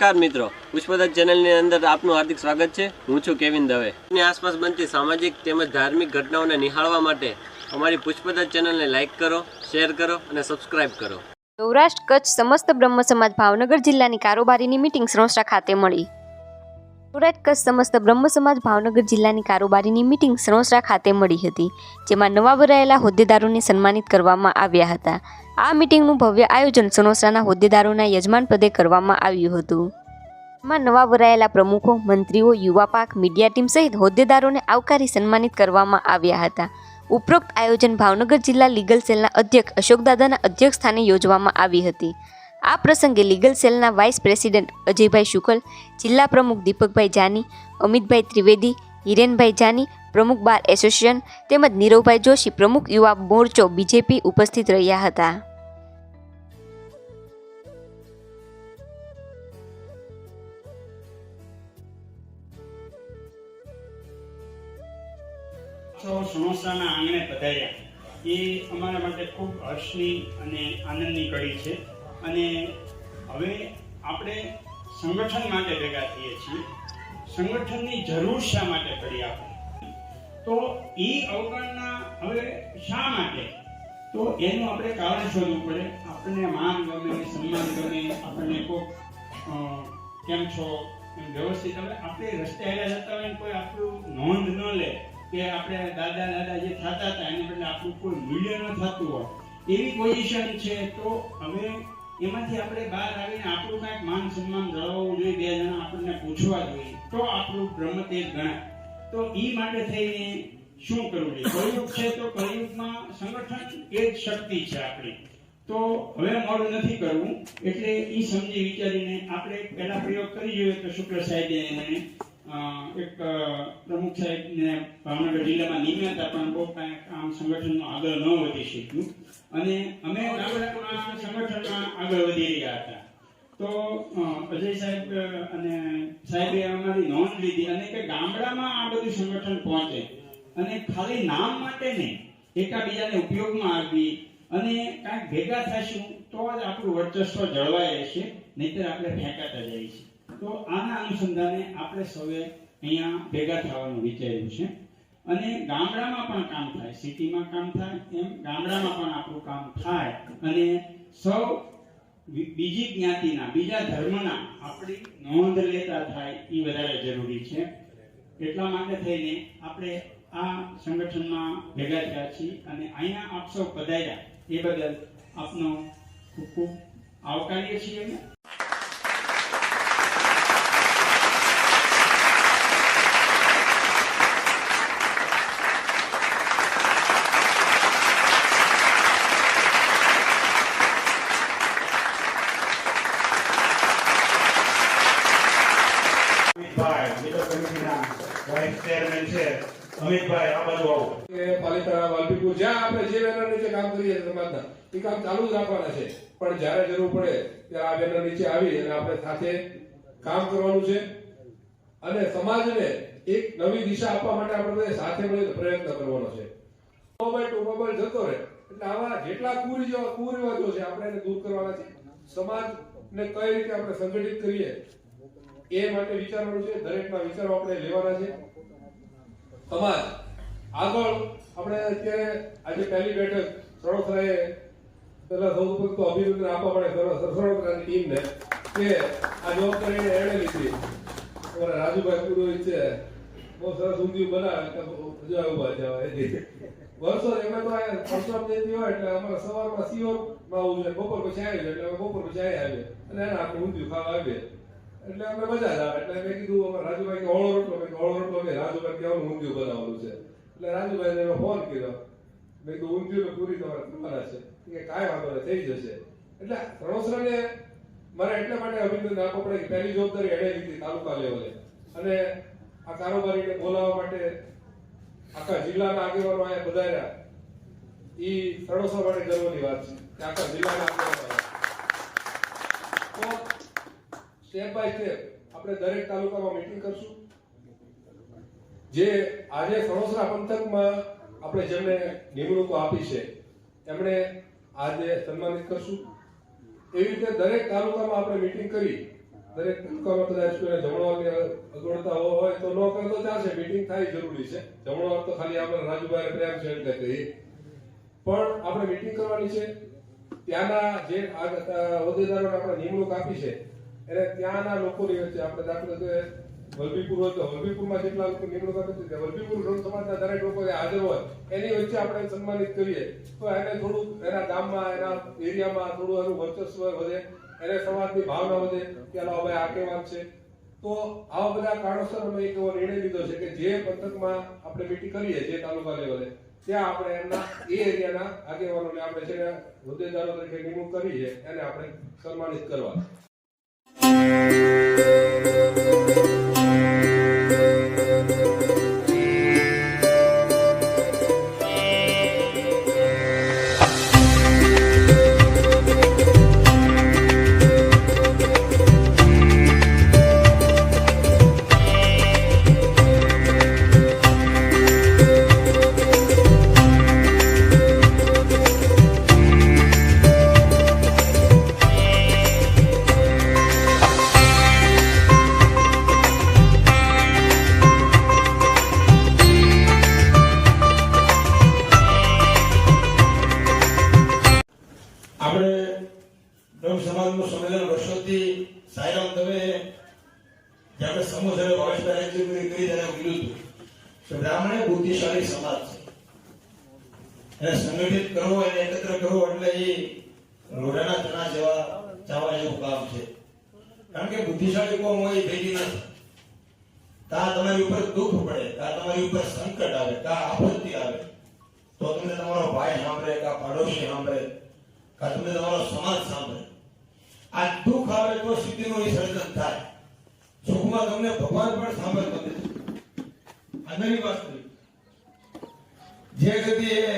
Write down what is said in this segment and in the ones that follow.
નમસ્કાર મિત્રો. પુષ્પદત્ત ચેનલની અંદર આપનું હાર્દિક સ્વાગત છે. હું છું કેવિન દવે. ની આસપાસ બનતી સામાજિક તેમજ ધાર્મિક ઘટનાઓને નિહાળવા માટે અમારી પુષ્પદત્ત ચેનલને લાઇક કરો શેર કરો અને સબસ્ક્રાઇબ કરો. સૌરાષ્ટ્ર, કચ્છ સમસ્ત બ્રહ્મ સમાજ ભાવનગર જિલ્લાની કારોબારીની મિટિંગ સરોસરા ખાતે મળી. સૌરાષ્ટ્ર, કચ્છ સમસ્ત બ્રહ્મ સમાજ ભાવનગર જિલ્લાની કારોબારીની મિટિંગ સરોસરા ખાતે મળી હતી, જેમાં નવા ભરાયેલા હોદ્દેદારોને સન્માનિત કરવામાં આવ્યા હતા. આ મિટિંગનું ભવ્ય આયોજન સનોસરાના હોદ્દેદારોના યજમાન પદે કરવામાં આવ્યું હતું. એમાં નવા વરાયેલા પ્રમુખો, મંત્રીઓ, યુવા પાક, મીડિયા ટીમ સહિત હોદ્દેદારોને આવકારી સન્માનિત કરવામાં આવ્યા હતા. ઉપરોક્ત આયોજન ભાવનગર જિલ્લા લીગલ સેલના અધ્યક્ષ અશોકદાદાના અધ્યક્ષ સ્થાને યોજવામાં આવી હતી. આ પ્રસંગે લીગલ સેલના વાઇસ પ્રેસિડેન્ટ અજયભાઈ શુકલ, જિલ્લા પ્રમુખ દીપકભાઈ જાની, અમિતભાઈ ત્રિવેદી, હિરેનભાઈ જાની, પ્રમુખ બાર એસોસિએશન તેમજ નીરવભાઈ જોશી, પ્રમુખ યુવા મોરચો, બીજેપી ઉપસ્થિત રહ્યા હતા. સૌ સમોસાના આંગણે પધાર્યા. એ અમારા માટે ખૂબ હર્ષની અને આનંદની કડી છે. અને હવે આપણે સંગઠન માટે ભેગા થઈએ છીએ. સંગઠનની જરૂર શા માટે પડી આપણે તો એ અવગણના હવે શા માટે? તો એનું આપણે કારણ શોધવું પડે. આપણને માન ગમે સન્માન ગમે આપણને અ, કેમ છો વ્યવસ્થિત. હવે આપણે રસ્તે હેલા જતા હોય કોઈ આપણું નોંધ ન લે. કે આપણે દાદા દાદા જે થતા હતા, એને બદલે આપણું કોઈ મૂલ્ય ન થતું હોય. એવી પોઝિશન છે તો હવે એમાંથી આપણે બહાર આવીને આપણું કાંઈક માન સન્માન જળવવું જોઈએ, બે જણા આપણને પૂછવા જોઈએ. તો આપણું બ્રહ્મ તેજ ગણાય. તો એ માટે થઈને શું કરવું જોઈએ? કળયુગ છે તો કળયુગમાં સંગઠન એ જ શક્તિ છે આપણી. તો હવે મોડું નથી કરવું, એટલે એ સમજી વિચારીને આપણે પહેલા પ્રયોગ કરી જોઈએ તો શુક્ર સાહેબે મને એક પ્રમુખ સાહેબને ભાવનગર જિલ્લામાં નિમ્યા હતા, પણ બહુ કાંઈ આમ સંગઠનનું આગળ ન વધી શક્યું. અને અમે ગામડામાં સંગઠનમાં આગળ વધી રહ્યા હતા. તો અજય સાહેબ અને સાહેબે અમારી નોંધ લીધી અને કે ગામડામાં આ બધું સંગઠન પહોંચે. અને ખાલી નામ માટે નહીં એકાબીજાને ઉપયોગમાં આવી અને કાંઈક ભેગા થશું, તો જ આપણું વર્ચસ્વ જળવાય રહેશે, નહીતર આપણે ફેંકાતા જઈએ છીએ તો આના અનુસંધાને આપણે સૌએ અહીંયા ભેગા થવાનું વિચાર્યું છે. અને ગામડામાં પણ કામ થાય, સિટીમાં કામ થાય, એમ ગામડામાં પણ આપણું કામ થાય. અને સૌ બીજી જ્ઞાતિના, બીજા ધર્મના આપણી નોંધ લેતા થાય એ વધારે જરૂરી છે. એટલા માટે થઈને આપણે આ સંગઠનમાં ભેગા થયા છીએ અને અહીંયા આપ સૌ પધાર્યા એ બદલ આપનો ખૂબ ખૂબ આવકારીએ છીએ અમે અને આપણે સાથે સમાજને એક નવી દિશા આપવા માટે આપણે સાથે મળીને પ્રયત્ન કરવાનો છે. મોબાઈલ ટુ મોબાઈલ જતો રહે. એટલે આવા જેટલા કુરિવાજો છે, આપણે દૂર કરવાના છે. સમાજને કઈ રીતે આપણે સંગઠિત કરીએ એ માટે વિચારવાનું છે, દરેકના વિચારો આપણે લેવાના છે. સમાજ, આગળ આપણે અત્યારે આજે પહેલી બેઠક સરોસરાએ પહેલા સૌ પ્રથમ તો અભિનંદન આપવા પડે સરોસરાની ટીમને કે આ જવાબદારી એણે લીધી. અમારા રાજુભાઈ પુરોહિત છે. બહુ સરસ ઊંધિયું બનાવે મજા ઊભા હવે. વર્ષો એમાં તો આ જયંતિ હોય, એટલે અમારે સવારમાં સિયોરમાં આવું છે. બપોર પછી આવી એટલે બપોર પછી આવી આવીએ અને એને આપણે ઊંધિયું ખાવા આવીએ એટલે અમે મજા જ આવે. એટલે મેં કીધું અમે રાજુભાઈ કે ઓળો રોટલો મેં ઓળો રોટલો મેં રાજુભાઈ કેવાનું ઊંધિયું બનાવવાનું છે. એટલે રાજુભાઈને મેં ફોન કર્યો. મેં કીધું, ઊંધિયું પૂરી તમારે કરવાના છે. કે, કાંઈ વાંધો નહીં, થઈ જશે. એટલે રણોસરાને મારે એટલા માટે અભિનંદન આપવો પડે કે પહેલી જવાબદારી એણે લીધી તાલુકા લેવલે. અને આ કારોબારીને બોલાવવા માટે આખા જિલ્લાના આગેવાનો અહીંયા પધાર્યા. એ રણોસરા માટે ગર્વની વાત છે કે આખા જિલ્લાના આગેવાનો. સ્ટેપ બાય સ્ટેપ આપણે દરેક તાલુકામાં મીટિંગ કરશું. જે આજે સણોસરા પંથકમાં આપણે જેમને નિમણૂકો આપી છે, એમણે આજે સન્માનિત કરશું. એવી રીતે દરેક તાલુકામાં આપણે મીટિંગ કરી. દરેક તાલુકામાં કદાચ કોઈને જમણવારની અગવડતા હોય તો ન કરે તો ચાલશે. મીટિંગ થાય જરૂરી છે. જમણવાર તો ખાલી આપણે રાજુભાઈ પ્રેમ છે એમ કહીએ પણ આપણે મીટિંગ કરવાની છે. ત્યાંના જે હોદ્દેદારોને આપણે નિમણૂક આપી છે એને ત્યાંના લોકોની વચ્ચે આપણે દાખલો કે વલભીપુર હોય તો વલભીપુરમાં જેટલા લોકો નિમણૂક આપી છે વલભીપુર રણ સમાજના દરેક લોકો હાજર હોય, એની વચ્ચે આપણે સન્માનિત કરીએ. તો એને થોડું એના ગામમાં, એના એરિયામાં થોડું એનું વર્ચસ્વ વધે, એને સમાજની ભાવના વધે કે અલા ભાઈ આગેવાન છે. તો આવા બધા કારણોસર અમે એક એવો નિર્ણય લીધો છે કે જે પંથકમાં આપણે મીટિંગ કરીએ, જે તાલુકા લેવલે, ત્યાં આપણે એમના એ એરિયાના આગેવાનોને આપણે છે હોદ્દેદારો તરીકે નિમણૂક કરી એને આપણે સન્માનિત કરવા. આપણે સાયરામ દવે જ્યારે સમૂહ સાથે ભાવેશભાઈ રાજ્યગુરી કરી ત્યારે કીધું હતું કે બ્રાહ્મણ બુદ્ધિશાળી સમાજ છે. એને સંગઠિત કરવો એને એકત્ર કરવો એટલે એ રોડાના ચણા જેવા ચાવા જેવું કામ છે. કારણ કે બુદ્ધિશાળી કોમ હોય ભેગી નથી. કા તમારી ઉપર દુઃખ પડે કા તમારી ઉપર સંકટ આવે કા આપત્તિ આવે. તો તમને તમારો ભાઈ સાંભળે, કા પાડોશી સાંભળે, કા તમને તમારો સમાજ સાંભળે. આ દુઃખ આવે તો સિદ્ધિનું સર્જન થાય. સુખમાં તમને ભગવાન પણ સાંભળતો નથી આ નવી વાસ્તવિક જે ગતિ એ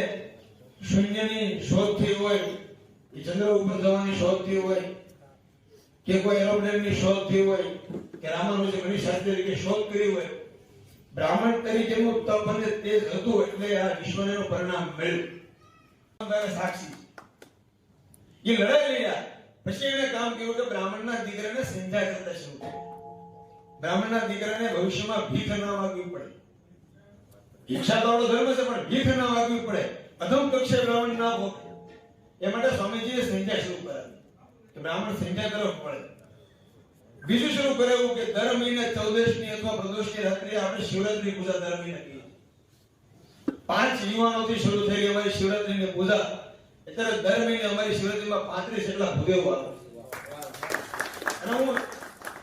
શૂન્યની શોધ થઈ હોય, એ ચંદ્ર ઉપર જવાની શોધ થઈ હોય, કે કોઈ એરોપ્લેનની શોધ થઈ હોય, કે રામાનુજે ગણિતશાસ્ત્રી તરીકે શોધ કરી હોય, બ્રાહ્મણ તરીકેનું તપ અને તેજ હતું એટલે આ વિશ્વને પરિણામ મળ્યું. સાક્ષી. એ લડાઈ લડ્યા પછી એને કામ કર્યું કે બ્રાહ્મણના દીકરાને સિંધા કરતા શરૂ બ્રાહ્મણના દીકરાને ભવિષ્યમાં ભીખ ના માગવી પડે. ઈચ્છા તો આપણો ધર્મ છે, પણ ભીખ ના માગવી પડે. અધમ કક્ષે બ્રાહ્મણ ના ભોગ. એ માટે સ્વામીજીએ સંધ્યા શરૂ કરાવી. બ્રાહ્મણ સંધ્યા તરફ પડે. બીજું શરૂ કરાવ્યું કે દર મહિને ચૌદશની અથવા પ્રદોષની રાત્રે આપણે શિવરાત્રી પૂજા દર મહિને કરીએ. પાંચ યુવાનોથી શરૂ થયેલી અમારી શિવરાત્રીની પૂજા. અત્યારે દર મહિને અમારી શિવરાત્રીમાં પાંત્રીસ જેટલા ભૂદેવો આવે અને હું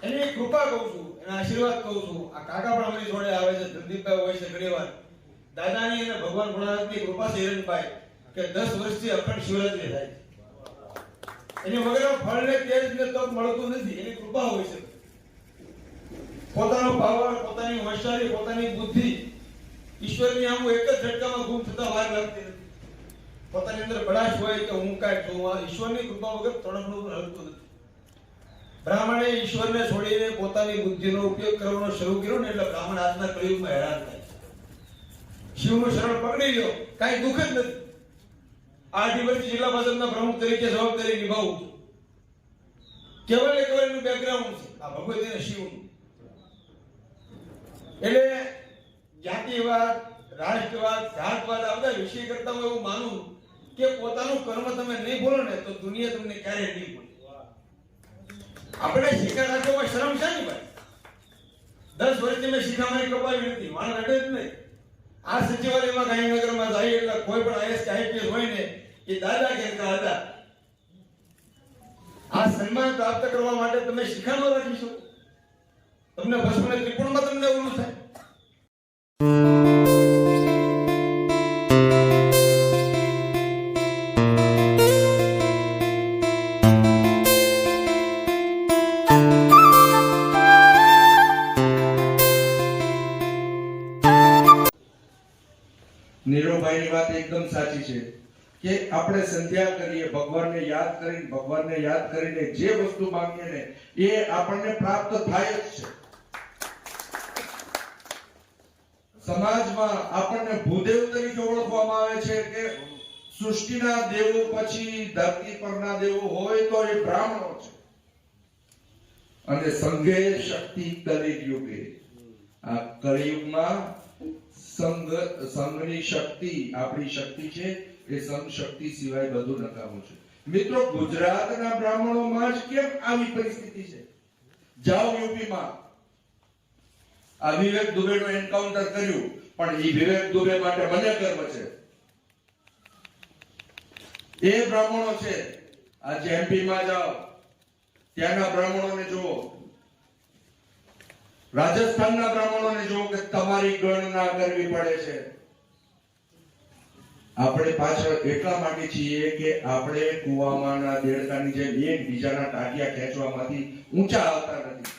એની કૃપા કહું છું એના આશીર્વાદ કહું છું. આ કાકા પણ અમારી જોડે આવે છે ધનદીપભાઈ હોય છે ઘણીવાર દાદાની અને ભગવાન ભોળાનાથની કૃપા છે હિરણભાઈ કે દસ વર્ષથી અખંડ શિવરાત્રી થાય એની વગર ફળ ને તેજ ને તપ મળતું નથી એની કૃપા હોય છે. પોતાનો પાવર પોતાની હોશિયારી પોતાની બુદ્ધિ ઈશ્વરની આમ એક જ ઝટકામાં ગુમ થતા વાર લાગતી નથી. પોતાની અંદર બળાશ હોય કે હું કાંઈક જોઉં ઈશ્વરની કૃપા વગર તણખનું પણ હલતું નથી. બ્રાહ્મણે ઈશ્વરને છોડીને પોતાની બુદ્ધિનો ઉપયોગ કરવાનો શરૂ કર્યો ને એટલે બ્રાહ્મણ આજના કળિયુગમાં હેરાન થાય શિવનું શરણ પકડી લ્યો. કાંઈ દુઃખ જ નથી. આ દિવસથી જિલ્લા ભાજપના પ્રમુખ તરીકે જવાબદારી નિભાવું છું. કેવળ ને કેવળ એનું બેકગ્રાઉન્ડ છે. આ ભગવતી અને શિવનું. એટલે જાતિવાદ, રાષ્ટ્રવાદ, જાતવાદ, આ બધા વિષય કરતા હું એવું માનું કે પોતાનું કર્મ તમે નહીં બોલો ને તો દુનિયા તમને ક્યારેય નહીં બોલે આપણે શિકાર રાખવામાં શરમ છે ને ભાઈ? દસ વર્ષથી મેં શિખામણી કપાવી નથી માણ રડે જ નહીં. આ સચિવાલયમાં ગાંધીનગરમાં જાય એટલે કોઈ પણ આઈએસ કે આઈપીએસ હોય ને એ દાદા કહેતા હતા, આ સન્માન પ્રાપ્ત કરવા માટે તમે શિખામણ રાખીશું. તમને ભસ્મને ત્રિકોણમાં તમને ઓલું થાય. નીરવભાઈની વાત એકદમ સાચી છે કે આપણે સંધ્યા કરીએ, ભગવાનને યાદ કરીને, ભગવાનને યાદ કરીને જે વસ્તુ માંગીએ ને, એ આપણને પ્રાપ્ત થાય જ છે. સમાજમાં આપણને ભૂદેવ તરીકે ઓળખવામાં આવે છે કે સૃષ્ટિના દેવો પછી ધરતી પરના દેવો હોય તો એ બ્રાહ્મણો છે. અને સંઘે શક્તિ કલિયુગે. આ કળિયુગમાં સંઘ સંઘની શક્તિ, આપણી શક્તિ છે, એ સંઘ શક્તિ સિવાય બધું નકામું છે. મિત્રો, ગુજરાતના બ્રાહ્મણોમાં જ કેમ આવી પરિસ્થિતિ છે? જાઓ યુપીમાં. આ વિવેક દુબેનું એન્કાઉન્ટર કર્યું, પણ એ વિવેક દુબે માટે મને ગર્વ છે. એ બ્રાહ્મણો છે. આજે એમપી માં જાઓ. ત્યાંના બ્રાહ્મણોને જુઓ. રાજસ્થાનના બ્રાહ્મણોને જુઓ કે તમારી ગણના કરવી પડે છે. આપણે પાછળ એટલા માટે છીએ કે આપણે કુવામાંના દેડકાની જેમ એક બીજાના ટાટિયા ખેંચવામાંથી ઊંચા આવતા નથી.